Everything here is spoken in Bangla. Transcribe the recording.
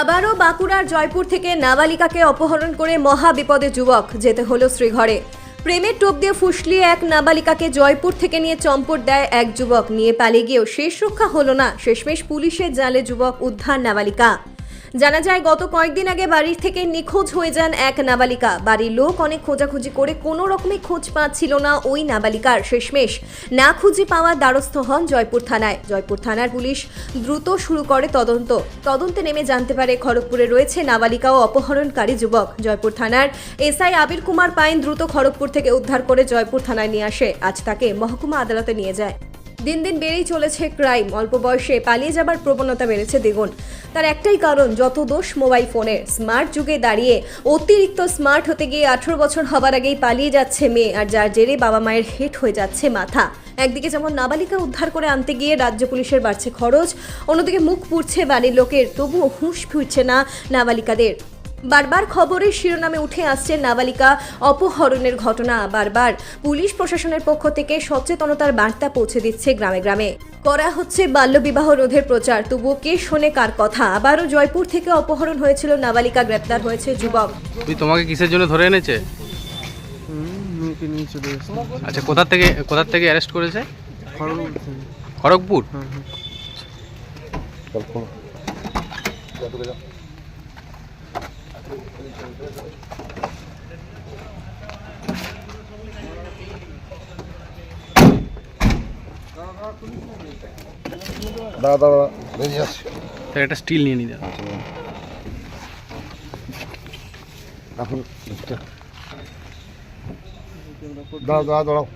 আবারও বাঁকুড়ার জয়পুর থেকে নাবালিকাকে অপহরণ করে মহা বিপদে যুবক যেতে হলো শ্রীঘরে। প্রেমের টোপ দিয়ে ফুসলিয়ে এক নাবালিকাকে জয়পুর থেকে নিয়ে চম্পট দেয় এক যুবক। নিয়ে পালিয়ে গিয়েও শেষ রক্ষা হলো না। শেষমেশ পুলিশের জালে যুবক উদ্ধার নাবালিকা। জানা যায়, গত কয়েকদিন আগে বাড়ির থেকে নিখোঁজ হয়ে যান এক নাবালিকা। বাড়ির লোক অনেক খোঁজাখুঁজি করে কোনো রকমে খোঁজ পাচ্ছিল না ওই নাবালিকার শেষমেশ। না খুঁজে পাওয়ার দ্বারস্থ হন জয়পুর থানায়। জয়পুর থানার পুলিশ দ্রুত শুরু করে তদন্ত। তদন্তে নেমে জানতে পারে, খড়গপুরে রয়েছে নাবালিকা ও অপহরণকারী যুবক। জয়পুর থানার এসআই আবির কুমার পাইন দ্রুত খড়গপুর থেকে উদ্ধার করে জয়পুর থানায় নিয়ে আসে। আজ তাকে মহকুমা আদালতে নিয়ে যায়। দিন দিন বেড়েই চলেছে ক্রাইম। অল্প বয়সে পালিয়ে যাবার প্রবণতা বেড়েছে দ্বিগুণ। তার একটাই কারণ, যত দোষ মোবাইল ফোনের। স্মার্ট যুগে দাঁড়িয়ে অতিরিক্ত স্মার্ট হতে গিয়ে আঠেরো বছর হবার আগেই পালিয়ে যাচ্ছে মেয়ে, আর যার জেরে বাবা মায়ের হেট হয়ে যাচ্ছে মাথা। একদিকে যেমন নাবালিকা উদ্ধার করে আনতে গিয়ে রাজ্য পুলিশের বাড়ছে খরচ, অন্যদিকে মুখ পুড়ছে বাড়ির লোকের, তবুও হুঁশ ফিরছে না নাবালিকাদের। বারবার খবরের শিরোনামে উঠে আসছে নাবালিকা অপহরণের ঘটনা বারবার। পুলিশ প্রশাসনের পক্ষ থেকে সচেতনতার বার্তা পৌঁছে দিচ্ছে গ্রামে গ্রামে। করা হচ্ছে বাল্যবিবাহ রোধের প্রচার। তবুও কে শোনে কার কথা? আবারও জয়পুর থেকে অপহরণ হয়েছিল নাবালিকা গ্রেপ্তার হয়েছে যুবক। তুই তোমাকে কিসের জন্য ধরে এনেছে? হুম, মেয়েকে নিয়ে চলে এসেছি আচ্ছা কোথা থেকে কোথা থেকে অ্যারেস্ট করেছে? খড়গপুর থেকে। খড়গপুর হ্যাঁ হ্যাঁ দাঁড়া দাঁড়া বেরিয়ে আসছি একটা স্টিল নিয়ে নিতে এখন দাঁড়া দাঁড়া দাঁড়াও।